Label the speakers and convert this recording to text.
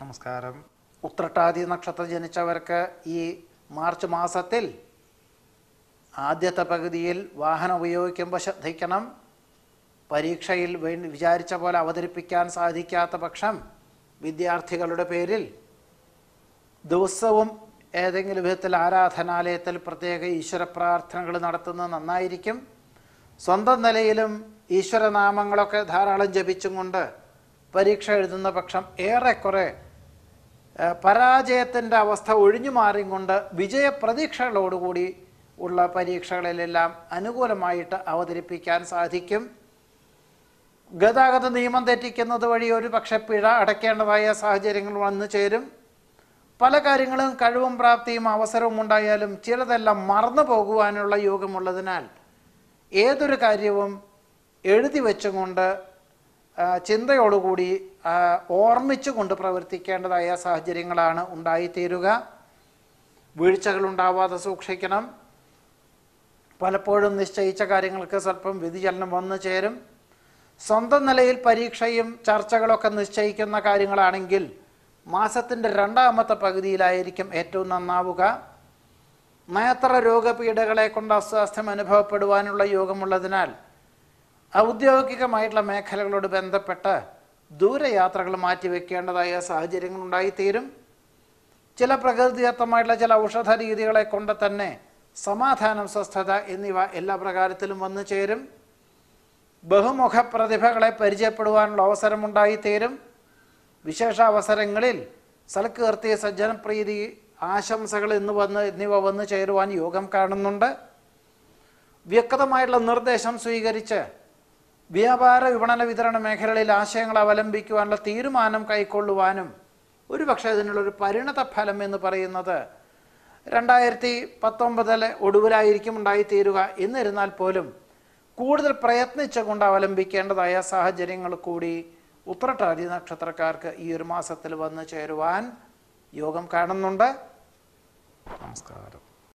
Speaker 1: നമസ്കാരം. ഉത്രട്ടാതി നക്ഷത്രം ജനിച്ചവർക്ക് ഈ മാർച്ച് മാസത്തിൽ ആദ്യത്തെ പകുതിയിൽ വാഹനം ഉപയോഗിക്കുമ്പോൾ ശ്രദ്ധിക്കണം. പരീക്ഷയിൽ വിചാരിച്ച പോലെ അവതരിപ്പിക്കാൻ സാധിക്കാത്ത പക്ഷം വിദ്യാർത്ഥികളുടെ പേരിൽ ദിവസവും ഏതെങ്കിലും വിധത്തിൽ ആരാധനാലയത്തിൽ പ്രത്യേക ഈശ്വര പ്രാർത്ഥനകൾ നടത്തുന്നത് നന്നായിരിക്കും. സ്വന്തം നിലയിലും ഈശ്വരനാമങ്ങളൊക്കെ ധാരാളം ജപിച്ചും കൊണ്ട് പരീക്ഷ എഴുതുന്ന പക്ഷം ഏറെക്കുറെ പരാജയത്തിന്റെ അവസ്ഥ ഒഴിഞ്ഞു മാറിക്കൊണ്ട് കൊണ്ട് വിജയപ്രതീക്ഷകളോടുകൂടി ഉള്ള പരീക്ഷകളിലെല്ലാം അനുകൂലമായിട്ട് അവതരിപ്പിക്കാൻ സാധിക്കും. ഗതാഗത നിയമം തെറ്റിക്കുന്നത് വഴി ഒരു പക്ഷെ പിഴ അടയ്ക്കേണ്ടതായ സാഹചര്യങ്ങൾ വന്നു ചേരും. പല കാര്യങ്ങളും കഴിവും പ്രാപ്തിയും അവസരവും ഉണ്ടായാലും ചിലതെല്ലാം മറന്നു പോകുവാനുള്ള യോഗമുള്ളതിനാൽ ഏതൊരു കാര്യവും എഴുതി വെച്ചുകൊണ്ട് ചിന്തയോടുകൂടി ഓർമ്മിച്ചു കൊണ്ട് പ്രവർത്തിക്കേണ്ടതായ സാഹചര്യങ്ങളാണ് ഉണ്ടായിത്തീരുക. വീഴ്ചകൾ ഉണ്ടാവാതെ സൂക്ഷിക്കണം. പലപ്പോഴും നിശ്ചയിച്ച കാര്യങ്ങൾക്ക് സ്വല്പം വ്യതിചലനം വന്നു ചേരും. സ്വന്തം നിലയിൽ പരീക്ഷയും ചർച്ചകളൊക്കെ നിശ്ചയിക്കുന്ന കാര്യങ്ങളാണെങ്കിൽ മാസത്തിന്റെ രണ്ടാമത്തെ പകുതിയിലായിരിക്കും ഏറ്റവും നന്നാവുക. നേത്ര രോഗപീഠകളെ കൊണ്ട് അസ്വാസ്ഥ്യം അനുഭവപ്പെടുവാനുള്ള യോഗമുള്ളതിനാൽ ഔദ്യോഗികമായിട്ടുള്ള മേഖലകളോട് ബന്ധപ്പെട്ട് ദൂരയാത്രകൾ മാറ്റിവെക്കേണ്ടതായ സാഹചര്യങ്ങൾ ഉണ്ടായിത്തീരും ചില പ്രകൃതിദത്തമായിട്ടുള്ള ചില ഔഷധ രീതികളെ കൊണ്ട് തന്നെ സമാധാനം സ്വസ്ഥത എന്നിവ എല്ലാ പ്രകാരത്തിലും വന്നു ചേരും. ബഹുമുഖ പ്രതിഭകളെ പരിചയപ്പെടുവാനുള്ള അവസരമുണ്ടായിത്തീരും. വിശേഷ അവസരങ്ങളിൽ സൽകീർത്തി സജ്ജനപ്രീതി ആശംസകൾ എന്ന് വന്ന് എന്നിവ വന്നു ചേരുവാൻ യോഗം കാണുന്നുണ്ട്. വ്യക്തമായിട്ടുള്ള നിർദ്ദേശം സ്വീകരിച്ച് വ്യാപാര വിപണന വിതരണ മേഖലകളിൽ ആശയങ്ങൾ അവലംബിക്കുവാനുള്ള തീരുമാനം കൈക്കൊള്ളുവാനും ഒരുപക്ഷെ ഇതിനുള്ളൊരു പരിണത ഫലം എന്ന് പറയുന്നത് രണ്ടായിരത്തി പത്തൊമ്പതിലെ ഒടുവിലായിരിക്കും ഉണ്ടായിത്തീരുക എന്നിരുന്നാൽ പോലും കൂടുതൽ പ്രയത്നിച്ചുകൊണ്ട് അവലംബിക്കേണ്ടതായ സാഹചര്യങ്ങൾ കൂടി ഉത്രട്ടാതി നക്ഷത്രക്കാർക്ക് ഈ ഒരു മാസത്തിൽ വന്നു ചേരുവാൻ യോഗം കാണുന്നുണ്ട്. നമസ്കാരം.